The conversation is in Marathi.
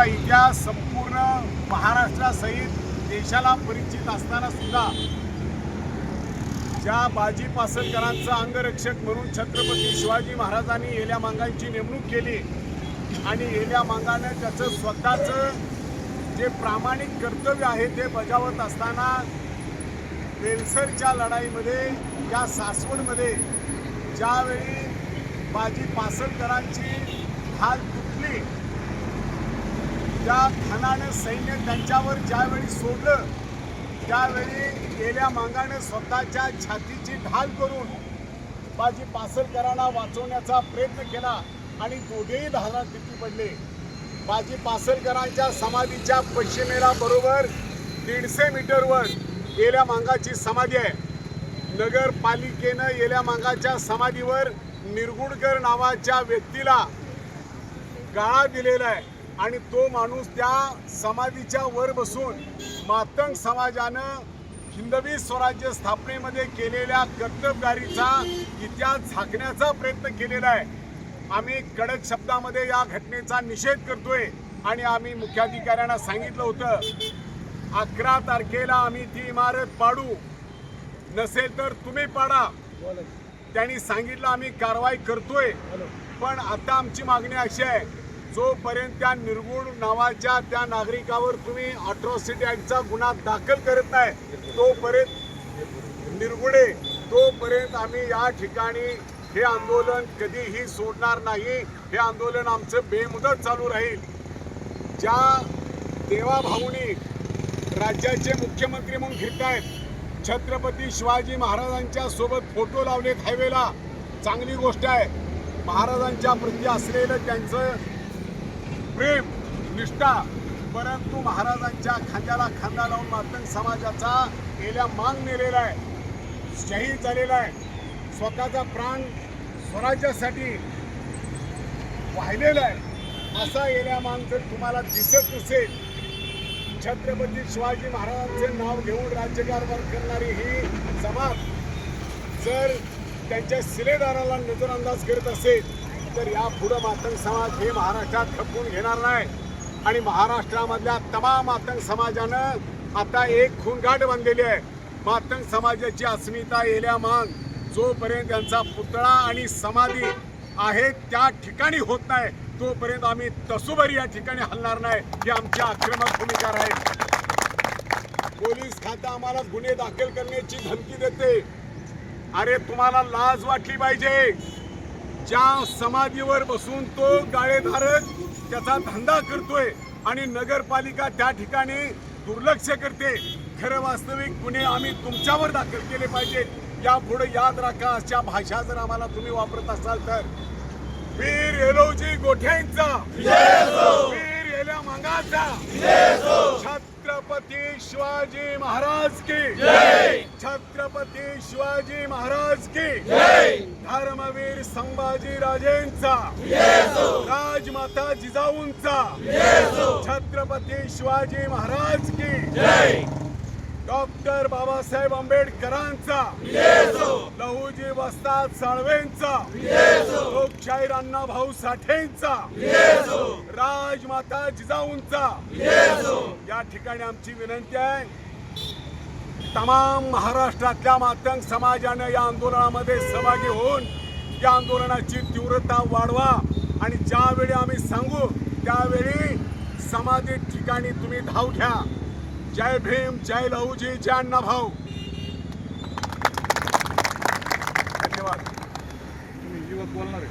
त्यांचा इतिहास संपूर्ण महाराष्ट्रासहित देशाला परिचित असताना सुद्धा ज्या बाजी पासलकरांचा अंगरक्षक म्हणून छत्रपती शिवाजी महाराजांनी येल्या मांगांची नेमणूक केली आणि येल्या मांगानं त्याचं स्वतःचं जे प्रामाणिक कर्तव्य आहे ते बजावत असताना बेलसरच्या लढाईमध्ये या सासवडमध्ये ज्यावेळी बाजी पासलकरांची हाल तुटली त्या खानानं सैन्य त्यांच्यावर ज्यावेळी सोडलं त्यावेळी गेल्या मांगानं स्वतःच्या छातीची ढाल करून बाजी पासलकरांना वाचवण्याचा प्रयत्न केला आणि दोघेही धारा किती पडले. बाजी पासलकरांच्या समाधीच्या पश्चिमेला बरोबर दीडशे मीटरवर गेल्या मांगाची समाधी आहे. नगरपालिकेनं गेल्या मांगाच्या समाधीवर निरगुडकर नावाच्या व्यक्तीला गाळा दिलेला आहे. आणि तो माणूस त्या समाधीच्या वर बसून मातंग समाजानं हिंदवी स्वराज्य स्थापनेमध्ये केलेल्या कर्तबगारीचा इतिहास झाकण्याचा प्रयत्न केलेला आहे. आम्ही कडक शब्दामध्ये या घटनेचा निषेध करतोय आणि आम्ही मुख्याधिकाऱ्यांना सांगितलं होतं अकरा तारखेला आम्ही ती इमारत पाडू. नसेल तर तुम्ही पाडा. त्यांनी सांगितलं आम्ही कारवाई करतोय. पण आता आमची मागणी अशी आहे जोपर्यंत त्या निर्गुण नावाच्या त्या नागरिकावर तुम्ही अट्रॉसिटी ऍक्टचा गुन्हा दाखल करत नाही तोपर्यंत निर्गुणे तोपर्यंत आम्ही या ठिकाणी हे आंदोलन कधीही सोडणार नाही. हे आंदोलन आमचं बेमुदत चालू राहील. ज्या देवाभाऊनी राज्याचे मुख्यमंत्री म्हणून फिरतायत छत्रपती शिवाजी महाराजांच्या सोबत फोटो लावलेत हायवेला चांगली गोष्ट आहे. महाराजांच्या प्रती असलेलं त्यांचं प्रेम निष्ठा परंतु महाराजांच्या खांद्याला खांदा लावून मातंग समाजाचा गेल्या मान नेलेला आहे शहीद झालेला आहे. स्वतःचा प्राण स्वराज्यासाठी वाहिलेला आहे. असा गेल्या मान जर तुम्हाला दिसत नसेल छत्रपती शिवाजी महाराजांचे नाव घेऊन राज्यकारभार करणारी ही समाज जर त्यांच्या शिलेदाराला नजरअंदाज करत असेल तर या पुढं मातंग समाज हे महाराष्ट्रात खपवून घेणार नाही. आणि महाराष्ट्रामधल्या तमाम मातंग समाजानं आता एक खूनगाठ बांधलेली आहे. मातंग समाजाची अस्मिता येल्या मान जोपर्यंत त्यांचा पुतळा आणि समाधी आहे त्या ठिकाणी होत नाही तोपर्यंत आम्ही तसोबरी या ठिकाणी हलणार नाही ही आमची आक्रमक भूमिका राहील. पोलीस खातं आम्हाला गुन्हे दाखल करण्याची धमकी देते. अरे तुम्हाला लाज वाटली पाहिजे. ज्या समाधीवर बसून तो गाळेधारक त्याचा धंदा करतोय आणि नगरपालिका त्या ठिकाणी दुर्लक्ष करते. खरं वास्तविक गुन्हे आम्ही तुमच्यावर दाखल केले पाहिजेत. यापुढे याद राखा अशा भाषा जर आम्हाला तुम्ही वापरत असाल तर. वीर एलोजी गोठ्यांचा वीर एल्या मांगाचा. छत्रपती शिवाजी महाराज की. छत्रपती शिवाजी महाराज की धर्मवीर संभाजी राजेंचा राजमाता जिजाऊंचा छत्रपती शिवाजी महाराज की डॉक्टर बाबासाहेब आंबेडकरांचा लहुजी वस्ताद साळवेंचा लोकशाहीर अण्णा भाऊ साठेंचा राजमाता जिजाऊंचा या ठिकाणी आमची विनंती आहे तमाम महाराष्ट्रातल्या मातंग समाजानं या आंदोलनामध्ये सहभागी होऊन या आंदोलनाची तीव्रता वाढवा. आणि ज्यावेळी आम्ही सांगू त्यावेळी समाधी ठिकाणी तुम्ही धाव घ्या. जय भीम जय लहूजी जय अण्णा भाऊ. धन्यवाद. तुम्ही युवक बोलणार.